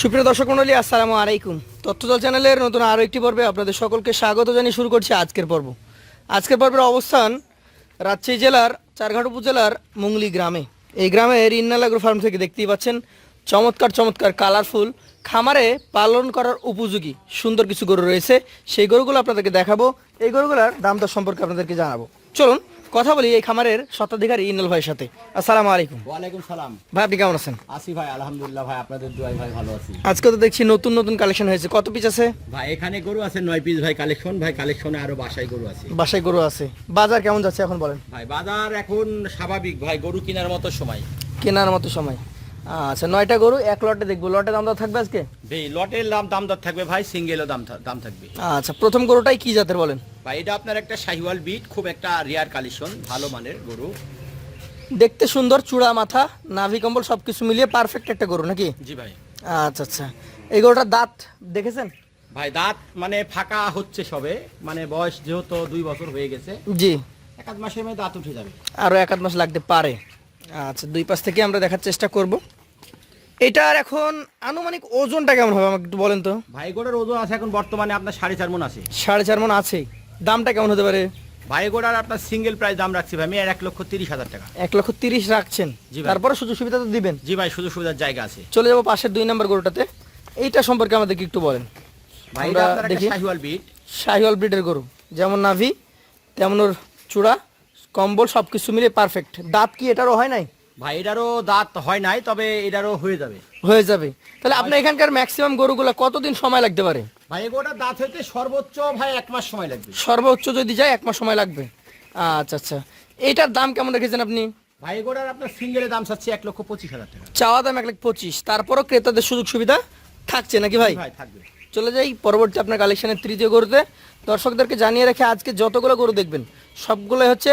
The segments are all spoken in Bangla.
সুপ্রিয় দর্শক মন্ডলী, আসসালামু আলাইকুম। তথ্যদল চ্যানেলের নতুন আরও একটি পর্বে আপনাদের সকলকে স্বাগত জানিয়ে শুরু করছি আজকের পর্ব। আজকের পর্বের অবস্থান রাজশাহী জেলার চারঘাট উপজেলার মুংলি গ্রামে। এই গ্রামের ইন্নালাগ্রো ফার্ম থেকে দেখতেই পাচ্ছেন, চমৎকার চমৎকার, কালারফুল, খামারে পালন করার উপযোগী, সুন্দর কিছু গরু রয়েছে। সেই গরুগুলো আপনাদেরকে দেখাবো। এই গরুগুলোর দাম দর সম্পর্কে আপনাদেরকে জানাব। চলুন কথা বলি এই খামারের স্বত্বাধিকারী ইনল ভাইয়ের সাথে। আসসালামু আলাইকুম। ওয়ালাইকুম সালাম। ভাই আপনি কেমন আছেন? আসি ভাই আলহামদুলিল্লাহ ভাই আপনাদের দোয়াই ভাই ভালো আছি। আজকে তো দেখছি নতুন নতুন কালেকশন হয়েছে। কত পিস আছে? ভাই এখানে গরু আছে নয় পিস ভাই কালেকশন ভাই কালেকশনে আরও বাসায় গরু আছে। বাসাই গরু আছে। বাজার কেমন যাচ্ছে এখন বলেন? ভাই বাজার এখন স্বাভাবিক ভাই গরু কেনার মতো সময়। কেনার মতো সময়। আচ্ছা নয়টা গরু এক লটে দেখব। লটে দাম দর থাকবে আজকে? ভাই লটের দাম দাম দর থাকবে ভাই সিঙ্গেলও দাম দাম থাকবে। আচ্ছা প্রথম গরুটাই কি জাতের বলেন? ভাই এটা আপনার একটা শাহিওয়াল বিট খুব একটা রেয়ার কালেকশন ভালো মানের গরু। দেখতে সুন্দর চূড়া মাথা নাভি কম্বল সব কিছু মিলিয়ে পারফেক্ট একটা গরু নাকি? জি ভাই। আচ্ছা আচ্ছা। এই গরুটার দাঁত দেখেছেন? ভাই দাঁত মানে ফাঁকা হচ্ছে সবে মানে বয়স যেহেতু দুই বছর হয়ে গেছে। জি। এক আধ মাসের মধ্যে দাঁত উঠে যাবে। আরও এক আধ মাস লাগতে পারে। আচ্ছা দুই পাশ থেকে আমরা দেখার চেষ্টা করব। এটার এখন আনুমানিক ওজনটা কেমন হবে আমাকে একটু বলেন তো? ভাই গরুর ওজন আছে এখন বর্তমানে আপনার সাড়ে চার মন আছে। সাড়ে চার মন আছে। দামটা কেমন হতে পারে? ভাই গোড়ার আপনার সিঙ্গেল প্রাইস দাম রাখছি ভাই আমি এক লক্ষ তিরিশ হাজার টাকা। এক লক্ষ তিরিশ রাখছেন। জি। তারপরে সুযোগ সুবিধা তো দিবেন। জি ভাই সুযোগ সুবিধার জায়গা আছে। চলে যাব পাশের দুই নম্বর গরুটাতে। এইটা সম্পর্কে আমাদেরকে একটু বলেন। আমরা দেখি। শাহিওয়াল বিট শাহিওয়াল ব্রিডের গরু। যেমন নাভি তেমন ওর চূড়া কম্বল সব কিছু মিলে পারফেক্ট দাঁত কি এটারও হয় নাই? ভাই এটারও দাঁত হয় নাই তবে এটারও হয়ে যাবে। হয়ে যাবে। তাহলে আপনার এখানকার ম্যাক্সিমাম গরুগুলো কতদিন সময় লাগতে পারে? ভাই দাঁত হইতে সর্বোচ্চ ভাই এক মাস সময় লাগবে। সর্বোচ্চ যদি যায় এক মাস সময় লাগবে। আচ্ছা আচ্ছা। এইটার দাম কেমন রেখেছেন আপনি? ভাই আপনার সিঙ্গেলের দাম চাচ্ছি এক লক্ষ পঁচিশ হাজার টাকা। চাওয়া দাম এক লাখ পঁচিশ। তারপরও ক্রেতাদের সুযোগ সুবিধা থাকছে নাকি ভাই? ভাই থাকবে। চলে যাই পরবর্তী আপনার কালেকশনের তৃতীয় গরুতে। দর্শকদেরকে জানিয়ে রেখে আজকে যতগুলো গরু দেখবেন সবগুলোই হচ্ছে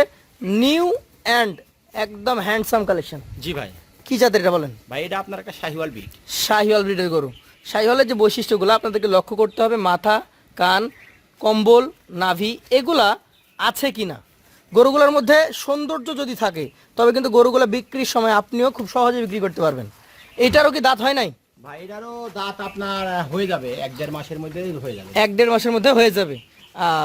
নিউ অ্যান্ড একদম হ্যান্ডসাম কালেকশন জি ভাই। কি জাতের এটা বলেন? ভাই এটা আপনার একটা শাহিওয়াল ব্রিড শাহিওয়াল ব্রিডের গরু। শাহিওয়ালের যে বৈশিষ্ট্যগুলো আপনাদেরকে লক্ষ্য করতে হবে মাথা কান কম্বল নাভি এগুলা আছে কি না গরুগুলোর মধ্যে সৌন্দর্য যদি থাকে তবে কিন্তু গরুগুলো বিক্রির সময় আপনিও খুব সহজে বিক্রি করতে পারবেন। এটারও কি দাঁত হয় নাই? ভাই এটারও দাঁত আপনার হয়ে যাবে। এক দেড় মাসের মধ্যে হয়ে যাবে। এক দেড় মাসের মধ্যে হয়ে যাবে।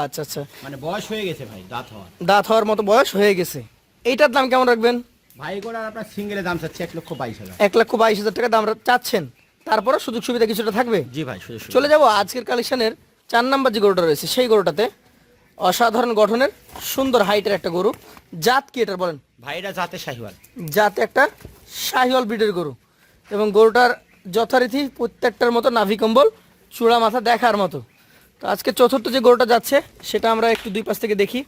আচ্ছা আচ্ছা। মানে বয়স হয়ে গেছে ভাই দাঁত হওয়ার। দাঁত হওয়ার মতো বয়স হয়ে গেছে। এইটার দাম কেমন রাখবেন? ভাই এগোটার আপনার সিঙ্গেলের দাম চাচ্ছি এক লক্ষ বাইশ হাজার। এক লক্ষ বাইশ হাজার টাকা দাম চাচ্ছেন। তারপরে সুযোগ সুবিধা কিছুটা থাকবে? জি ভাই সুযোগ চলে যাব। আজকের কালেকশনের চার নাম্বার যে গরুটা রয়েছে সেই গরুটাতে অসাধারণ গঠনের সুন্দর হাইটের একটা গরু। জাত কি এটার বলেন? ভাই এটা জাতে শাহিওয়াল। জাত একটা শাহিওয়াল ব্রিডের গরু। এবং গরুটার যথারীতি প্রত্যেকটার মতো নাভি কম্বল চূড়া মাথা দেখার মতো। তো আজকে চতুর্থ যে গরুটা যাচ্ছে সেটা আমরা একটু দুই পাশ থেকে দেখি।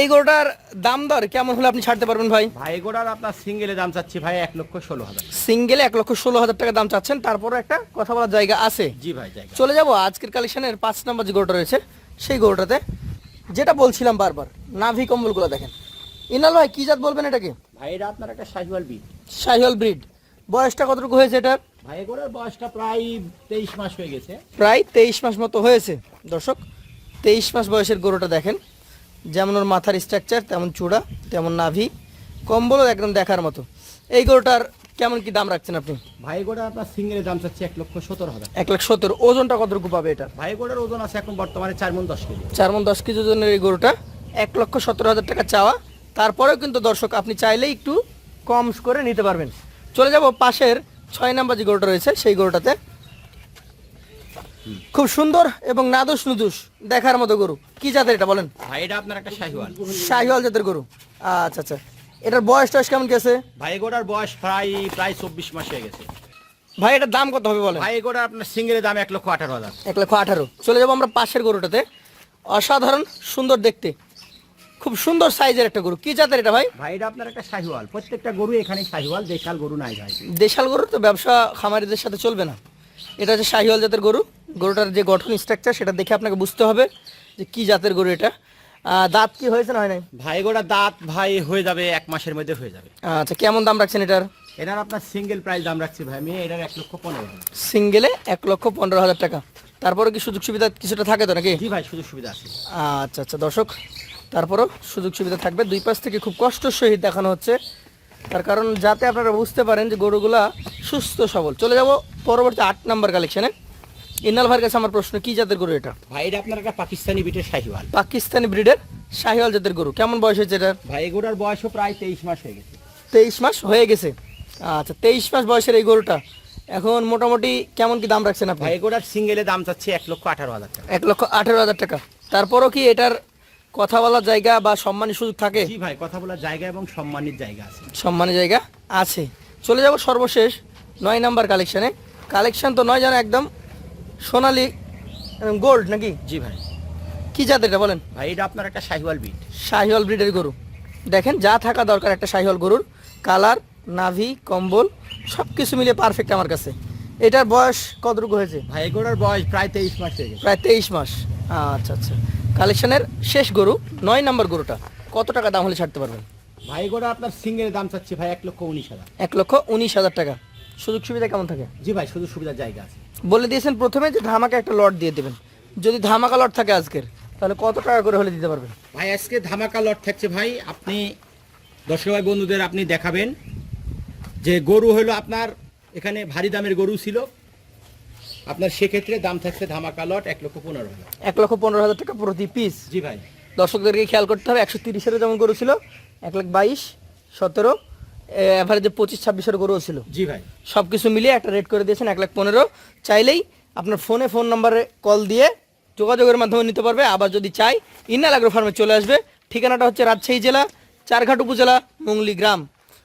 এই গরুটার দাম দর কেমন হলে আপনি ছাড়তে পারবেন ভাই? ভাই এগোটার আপনার সিঙ্গেলে দাম চাচ্ছি ভাই এক লক্ষ ষোলো হাজার। সিঙ্গেলে এক লক্ষ ষোলো হাজার টাকা দাম চাচ্ছেন। তারপরে একটা কথা বলার জায়গা আছে। জি ভাই জায়গা। চলে যাব। আজকের কালেকশনের পাঁচ নম্বর যে গরুটা রয়েছে সেই গরুটাতে যেটা বলছিলাম বারবার নাভি কম্বলগুলো দেখেন। ইনাল ভাই কি জাত বলবেন এটাকে? ভাই এটা আপনার একটা শাহিওয়াল ব্রিড শাহিওয়াল ব্রিড বয়সটা কতটুকু হয়েছে এটার? ভাই এগোটার বয়সটা প্রায় তেইশ মাস হয়ে গেছে। প্রায় তেইশ মাস মতো হয়েছে। দর্শক তেইশ মাস বয়সের গরুটা দেখেন। যেমন ওর মাথার স্ট্রাকচার তেমন চূড়া তেমন নাভি কম্বলও একদম দেখার মতো। এই গরুটার কেমন কি দাম রাখছেন আপনি? ভাই এগোটার আপনার সিঙ্গেলের দাম চাচ্ছি এক লক্ষ সতেরো হাজার। এক লাখ সতেরো ওজনটা কতটুকু পাবে এটা? ভাই এগোটার ওজন আছে এখন বর্তমানে চার মন দশ কেজি। চার মন দশ কেজি ওজনের এই গরুটা এক লক্ষ সতেরো হাজার টাকা চাওয়া। তারপরেও কিন্তু দর্শক আপনি চাইলে একটু কম করে নিতে পারবেন। চলে যাব পাশের ছয় নাম্বার যে গরুটা রয়েছে সেই গরুটাতে। খুব সুন্দর এবং নাদুস নুদুস দেখার মতো গরু। কি জাতের এটা বলেন? ভাই এটা আপনার একটা শাহিওয়াল। শাহিওয়াল জাতের গরু। আচ্ছা আচ্ছা। এটার বয়স টয়স কেমন গেছে ভাই এগোটার বয়স প্রায় প্রায় চব্বিশ মাস হয়ে গেছে। ভাই এটার দাম কত হবে বলেন? ভাই এগোটার আপনার সিঙ্গেলের দাম এক লক্ষ আঠারো হাজার। এক লক্ষ আঠারো। চলে যাব আমরা পাশের গরুটাতে। অসাধারণ সুন্দর দেখতে। খুব সুন্দর সাইজের একটা গরু। কি জাতের এটা ভাই? ভাই এটা আপনার একটা শাহিওয়াল। প্রত্যেকটা গরু এখানে শাহিওয়াল দেশাল গরু নাই ভাই। দেশাল গরুর তো ব্যবসা খামারিদের সাথে চলবে না। এটা হচ্ছে শাহিওয়াল জাতের গরু। গরুটার যে গঠন স্ট্রাকচার সেটা দেখে আপনাকে বুঝতে হবে যে কি জাতের গরু এটা। দাঁত কি হয়েছে না হয় নাই? ভাই এগোটার দাঁত ভাই হয়ে যাবে এক মাসের মধ্যে হয়ে যাবে। আচ্ছা কেমন দাম রাখছেন এটার? এটার আপনার সিঙ্গেল প্রাইস দাম রাখছি ভাই আমি এটার এক লক্ষ পনেরো হাজার। সিঙ্গেলে এক লক্ষ পনেরো হাজার টাকা। তারপরে কি সুযোগ সুবিধা কিছুটা থাকে তো নাকি? জি ভাই সুযোগ সুবিধা আছে। আচ্ছা আচ্ছা দর্শক তারপরও সুযোগ সুবিধা থাকবে। দুই পাশ থেকে খুব কষ্ট সহিত দেখানো হচ্ছে। তার কারণ যাতে আপনারা বুঝতে পারেন যে গরুগুলা সুস্থ সবল। চলে যাব পরবর্তী আট নাম্বার কালেকশনে ইন্নাল ভাইয়ের কাছে আমার প্রশ্ন কি জাতের গরু এটা? ভাই এটা আপনার একটা পাকিস্তানি ব্রিডের শাহিওয়াল। পাকিস্তানি ব্রিডের শাহিওয়াল জাতের গরু। কেমন বয়স হয়েছে এটার? ভাই এগুলোর বয়সও প্রায় তেইশ মাস হয়ে গেছে। তেইশ মাস হয়ে গেছে। আচ্ছা তেইশ মাস বয়সের এই গরুটা এখন মোটামুটি কেমন কি দাম রাখছেন আপনি? ভাই এগুলোর সিঙ্গেলে দাম চাচ্ছে এক লক্ষ আঠারো হাজার টাকা। এক লক্ষ আঠেরো হাজার টাকা। তারপরও কি এটার কথা বলার জায়গা বা সম্মানী সুযোগ থাকে? জি ভাই কথা বলার জায়গা এবং সম্মানের জায়গা আছে। সম্মানী জায়গা আছে। চলে যাব সর্বশেষ নয় নাম্বার কালেকশনে কালেকশন তো নয় জানো একদম সোনালি গোল্ড নাকি? জি ভাই। কি জাতের এটা বলেন? ভাই এটা আপনার একটা শাহিওয়াল ব্রিড শাহিওয়াল ব্রিডের গরু। দেখেন যা থাকা দরকার একটা শাহিওয়াল গরুর। কালার নাভি কম্বল সব কিছু মিলে পারফেক্ট আমার কাছে। এটার বয়স কতটুকু হয়েছে? ভাই এগুলোর বয়স প্রায় তেইশ মাস হয়ে গেছে। প্রায় তেইশ মাস। আচ্ছা আচ্ছা। কালেকশনের শেষ গরু নয় নাম্বার গরুটা। কত টাকা দাম হলে ছাড়তে পারবেন? ভাই এগুলো আপনার সিঙ্গেলে দাম চাচ্ছি ভাই এক লক্ষ উনিশ হাজার। এক লক্ষ উনিশ হাজার টাকা। সুযোগ সুবিধা কেমন থাকে? জি ভাই সুযোগ সুবিধার জায়গা আছে। বলে দিয়েছেন প্রথমে যে ধামাকা একটা লট দিয়ে দেবেন। যদি ধামাকা লট থাকে আজকের তাহলে কত টাকা করে হলে দিতে পারবেন? ভাই আজকে ধামাকা লট থাকছে ভাই আপনি দর্শক ভাই বন্ধুদের আপনি দেখাবেন যে গরু হলো আপনার এখানে ভারী দামের গরু ছিল। আপনার সেক্ষেত্রে দাম থাকছে ধামাকা লট এক লক্ষ পনেরো হাজার। এক লক্ষ পনেরো হাজার টাকা প্রতি পিস জি ভাই। দর্শকদেরকে খেয়াল করতে হবে একশো তিরিশ তিরিশেরও যেমন গরু ছিল এক লাখ বাইশ সতেরো অ্যাভারেজে পঁচিশ ছাব্বিশের গরুও ছিল। জি ভাই। সব কিছু মিলিয়ে একটা রেট করে দিয়েছেন এক লাখ পনেরো। চাইলেই আপনার ফোনে ফোন নম্বরে কল দিয়ে যোগাযোগের মাধ্যমে নিতে পারবে। আবার যদি চাই ইন্নাল আগ্রো ফার্মে চলে আসবে। ঠিকানাটা হচ্ছে রাজশাহী জেলা চারঘাট উপজেলা মুংলি গ্রাম।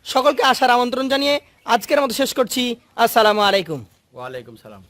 সকলকে আসার আমন্ত্রণ জানিয়ে আজকের মতো শেষ করছি। আসসালামু আলাইকুম। ওয়ালাইকুম সালাম।